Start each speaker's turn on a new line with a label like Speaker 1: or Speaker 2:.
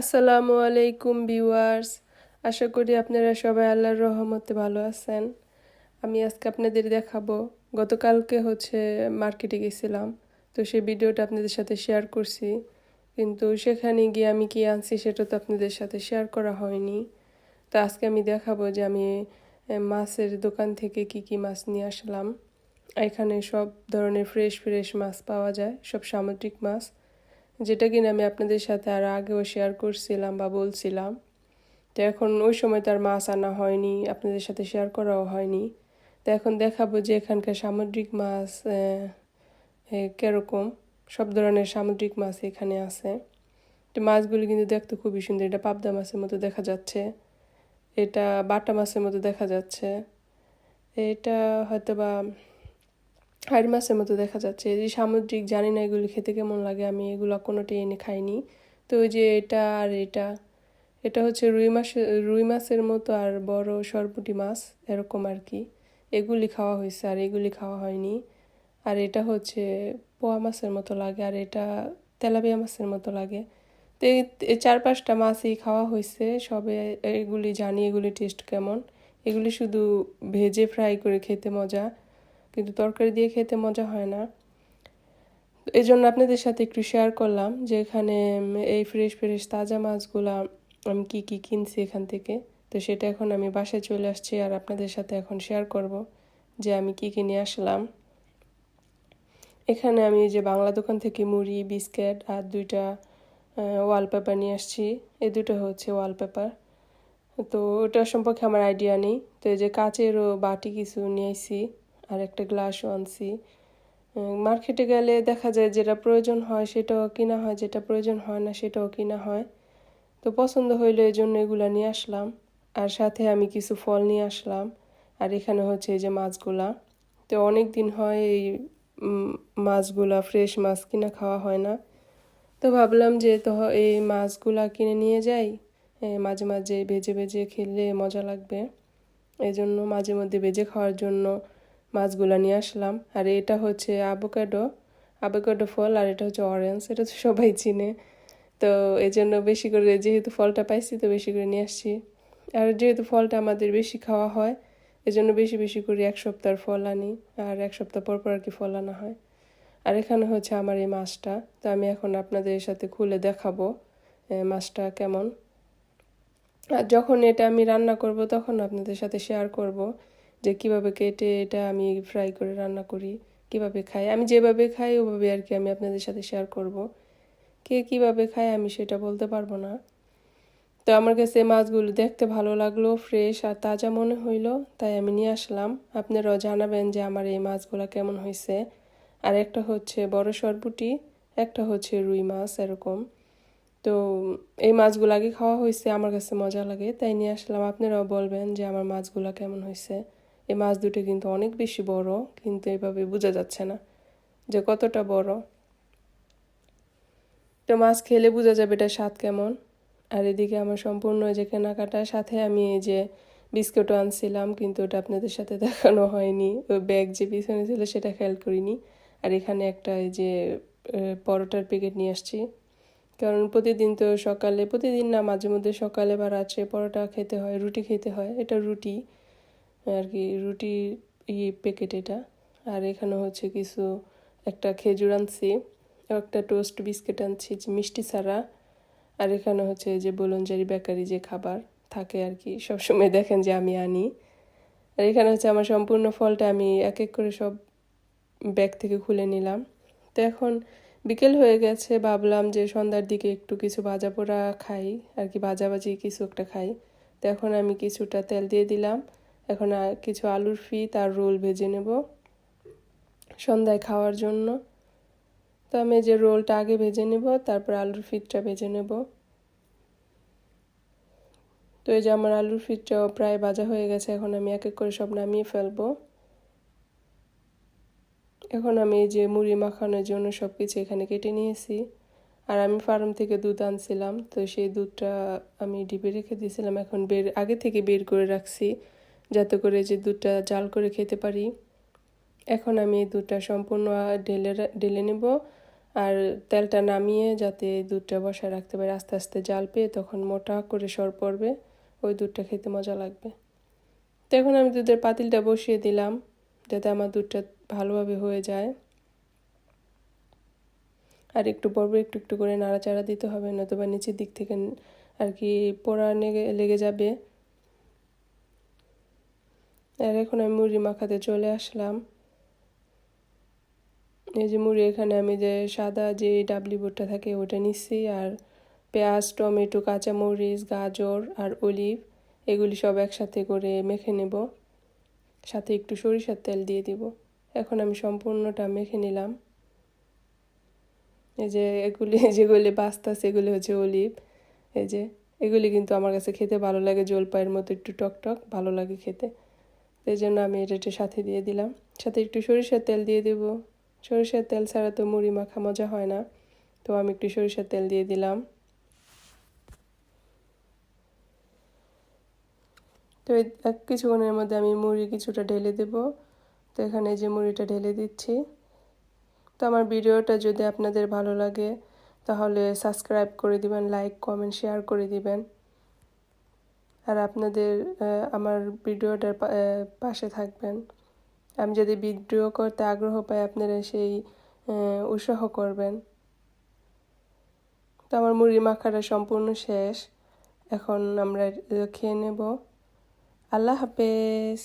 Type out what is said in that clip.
Speaker 1: আসসালামু আলাইকুম ভিউয়ার্স। আশা করি আপনারা সবাই আল্লাহর রহমতে ভালো আছেন। আমি আজকে আপনাদের দেখাবো, গতকালকে হচ্ছে মার্কেটে গেছিলাম। তো সেই ভিডিওটা আপনাদের সাথে শেয়ার করছি। কিন্তু সেখানে গিয়ে আমি কি আনছি সেটা তো আপনাদের সাথে শেয়ার করা হয়নি। তো আজকে আমি দেখাবো যে আমি মাছের দোকান থেকে কি কি মাছ নিয়ে আসলাম। এখানে সব ধরনের ফ্রেশ ফ্রেশ মাছ পাওয়া যায়, সব সামুদ্রিক মাছ। যেটা কিনা আমি আপনাদের সাথে আর আগেও শেয়ার করছিলাম বা বলছিলাম। তো এখন ওই সময় তার মাছ আনা হয়নি, আপনাদের সাথে শেয়ার করাও হয়নি। তো এখন দেখাবো যে এখানকার সামুদ্রিক মাছ কীরকম, সব ধরনের সামুদ্রিক মাছ এখানে আছে। তো মাছগুলি কিন্তু দেখতে খুবই সুন্দর, এটা পাবদা মাছের মতো দেখা যাচ্ছে। এটা বাটা মাছের মতো দেখা যাচ্ছে। এটা হয়তো বা হাড়ি মাছের মতো দেখা যাচ্ছে। এই যে সামুদ্রিক, জানি না এগুলি খেতে কেমন লাগে, আমি এগুলো কোনোটি এনে খাইনি। তো ওই যে এটা আর এটা এটা হচ্ছে রুই মাছ রুই মাছের মতো আর বড় সরপুটি মাছ, এরকম আর কি। এগুলি খাওয়া হয়েছে আর এগুলি খাওয়া হয়নি। আর এটা হচ্ছে পোয়া মাছের মতো লাগে আর এটা তেলাপিয়া মাছের মতো লাগে। তো এই চার পাঁচটা মাছই খাওয়া হয়েছে, সবে এগুলি জানি এগুলি টেস্ট কেমন। এগুলি শুধু ভেজে ফ্রাই করে খেতে মজা। কিন্তু তরকারি দিয়ে খেতে মজা হয় না। এই জন্য আপনাদের সাথে একটু শেয়ার করলাম যে এখানে এই ফ্রেশ ফ্রেশ তাজা মাছগুলা আমি কি কি কিনছি এখান থেকে। তো সেটা এখন আমি বাসায় চলে আসছি আর আপনাদের সাথে এখন শেয়ার করব যে আমি কি কি নিয়ে আসলাম। এখানে আমি যে বাংলা দোকান থেকে মুড়ি, বিস্কিট আর দুইটা ওয়ালপেপার নিয়ে আসছি। এই দুটো হচ্ছে ওয়ালপেপার তো ওটা সম্পর্কে আমার আইডিয়া নেই। তো এই যে কাচেরও বাটি কিছু নিয়ে আসছি আর একটা গ্লাসও আনছি। মার্কেটে গেলে দেখা যায় যেটা প্রয়োজন হয় সেটাও কিনা হয়, যেটা প্রয়োজন হয় না সেটাও কিনা হয়। তো পছন্দ হইল এই জন্য এগুলো নিয়ে আসলাম। আর সাথে আমি কিছু ফল নিয়ে আসলাম। আর এখানে হচ্ছে এই যে মাছগুলা। তো অনেক দিন হয় এই মাছগুলা ফ্রেশ মাছ কিনা খাওয়া হয় না। তো ভাবলাম যে তো এই মাছগুলা কিনে নিয়ে যাই। মাঝে মাঝে ভেজে ভেজে খেলে মজা লাগবে। এই জন্য মাঝে মধ্যে ভেজে খাওয়ার জন্য মাছগুলা নিয়ে আসলাম। আর এটা হচ্ছে আবোকাডো আবোকাডো ফল আর এটা হচ্ছে অরেঞ্জ এটা তো সবাই চিনে। তো এই জন্য বেশি করে যেহেতু ফলটা পাইছি, তো বেশি করে নিয়ে আসছি। আর যেহেতু ফলটা আমাদের বেশি খাওয়া হয় এই জন্য বেশি বেশি করে এক সপ্তাহের ফল আনি আর এক সপ্তাহ পর পর আর কি ফল আনা হয়। আর এখানে হচ্ছে আমার এই মাছটা, তো আমি এখন আপনাদের সাথে খুলে দেখাবো মাছটা কেমন। আর যখন এটা আমি রান্না করব, তখন আপনাদের সাথে শেয়ার করব। যে কীভাবে কেটে এটা আমি ফ্রাই করে রান্না করি, কীভাবে খাই, আমি যেভাবে খাই ওভাবে আর কি আমি আপনাদের সাথে শেয়ার করব। কে কীভাবে খায় আমি সেটা বলতে পারব না। তো আমার কাছে মাছগুলো দেখতে ভালো লাগল ফ্রেশ আর তাজা মনে হইল, তাই আমি নিয়ে আসলাম। আপনারাও জানাবেন যে আমার এই মাছগুলো কেমন হয়েছে আর একটা হচ্ছে বড় সরপুটি একটা হচ্ছে রুই মাছ এরকম। তো এই মাছগুলো আগে খাওয়া হয়েছে আমার কাছে মজা লাগে, তাই নিয়ে আসলাম। আপনারাও বলবেন যে আমার মাছগুলো কেমন হয়েছে এই মাছ দুটো কিন্তু অনেক বেশি বড়, কিন্তু এভাবে বোঝা যাচ্ছে না যে কতটা বড়। তো মাছ খেলে বোঝা যাবে এটা স্বাদ কেমন। আর এদিকে আমার সম্পূর্ণ যে কেনাকাটার সাথে আমি এই যে বিস্কুটও আনছিলাম, কিন্তু ওটা আপনাদের সাথে দেখানো হয়নি। ওই ব্যাগ যে পিছনে ছিল সেটা খেয়াল করিনি। আর এখানে একটা এই যে পরোটার প্যাকেট নিয়ে আসছি। কারণ প্রতিদিন তো সকালে, প্রতিদিন না মাঝে মধ্যে সকালে বা রাত্রে পরোটা খেতে হয়, রুটি খেতে হয়। এটা রুটি। আর কি রুটি ইয়ে প্যাকেট এটা। আর এখানে হচ্ছে কিছু একটা খেজুর আনছি একটা টোস্ট বিস্কিট আনছি মিষ্টি ছাড়া। আর এখানে হচ্ছে যে বলুনজারি বেকারি যে খাবার থাকে আর কি সবসময় দেখেন যে আমি আনি। আর এখানে হচ্ছে আমার সম্পূর্ণ ফলটা আমি এক এক করে সব ব্যাগ থেকে খুলে নিলাম। তো এখন বিকেল হয়ে গেছে, ভাবলাম যে সন্ধ্যার দিকে একটু কিছু ভাজা পোড়া খাই আর কি ভাজাভাজি কিছু একটা খাই। তো এখন আমি কিছুটা তেল দিয়ে দিলাম। এখন কিছু আলুর ফিট আর রোল ভেজে নেব সন্ধ্যায় খাওয়ার জন্য। তো আমি যে রোলটা আগে ভেজে নেব, তারপর আলুর ফিটটা ভেজে নেব। তো এই যে আমার আলুর ফিটটাও প্রায় ভাজা হয়ে গেছে, এখন আমি এক এক করে সব নামিয়ে ফেলব। এখন আমি এই যে মুড়ি মাখানোর জন্য সব কিছু এখানে কেটে নিয়েছি। আর আমি ফার্ম থেকে দুধ আনছিলাম, তো সেই দুধটা আমি ডিপে রেখে দিয়েছিলাম, এখন বের, আগে থেকে বের করে রাখছি। যাতে করে যে দুধটা জাল করে খেতে পারি। এখন আমি এই দুধটা সম্পূর্ণ ঢেলে ঢেলে নেব আর তেলটা নামিয়ে যাতে দুধটা বসায় রাখতে পারি, আস্তে আস্তে জাল পেয়ে তখন মোটা করে সর পড়বে, ওই দুধটা খেতে মজা লাগবে। তো এখন আমি দুধের পাতিলটা বসিয়ে দিলাম, যাতে আমার দুধটা ভালোভাবে হয়ে যায়। আর একটু পরপর একটু একটু করে নাড়াচাড়া দিতে হবে, নতুবা নিচের দিক থেকে আর কি পোড়া লেগে লেগে যাবে। আর এখন আমি মুড়ি মাখাতে চলে আসলাম। এই যে মুড়ি এখানে আমি যে সাদা যে ডাবলি বোর্ডটা থাকে ওটা নিচ্ছি আর পেঁয়াজ, টমেটো, কাঁচামরিচ, গাজর আর অলিভ এগুলি সব একসাথে করে মেখে নেব। সাথে একটু সরিষার তেল দিয়ে দিব। এখন আমি সম্পূর্ণটা মেখে নিলাম। এই যে এগুলি যেগুলি বাস্তা সেগুলি হচ্ছে অলিভ। এই যে এগুলি কিন্তু আমার কাছে খেতে ভালো লাগে, জলপাইয়ের মতো একটু টক টক ভালো লাগে খেতে। এই জন্য আমি এটা একটু সাথে দিয়ে দিলাম। সাথে একটু সরিষার তেল দিয়ে দেবো। সরিষার তেল ছাড়া তো মুড়ি মাখা মজা হয় না। তো আমি একটু সরিষার তেল দিয়ে দিলাম। তো এক কিছুক্ষণের মধ্যে আমি মুড়ি কিছুটা ঢেলে দেব। তো এখানে যে মুড়িটা ঢেলে দিচ্ছি। তো আমার ভিডিওটা যদি আপনাদের ভালো লাগে, তাহলে সাবস্ক্রাইব করে দিবেন, লাইক, কমেন্ট, শেয়ার করে দিবেন। আর আপনাদের আমার ভিডিওটার পাশে থাকবেন। আমি যদি ভিডিও করতে আগ্রহ পাই, আপনারা সেই উৎসাহ করবেন। তো আমার মুড়ি মাখাটা সম্পূর্ণ শেষ। এখন আমরা খেয়ে নেব। আল্লাহ হাফেজ।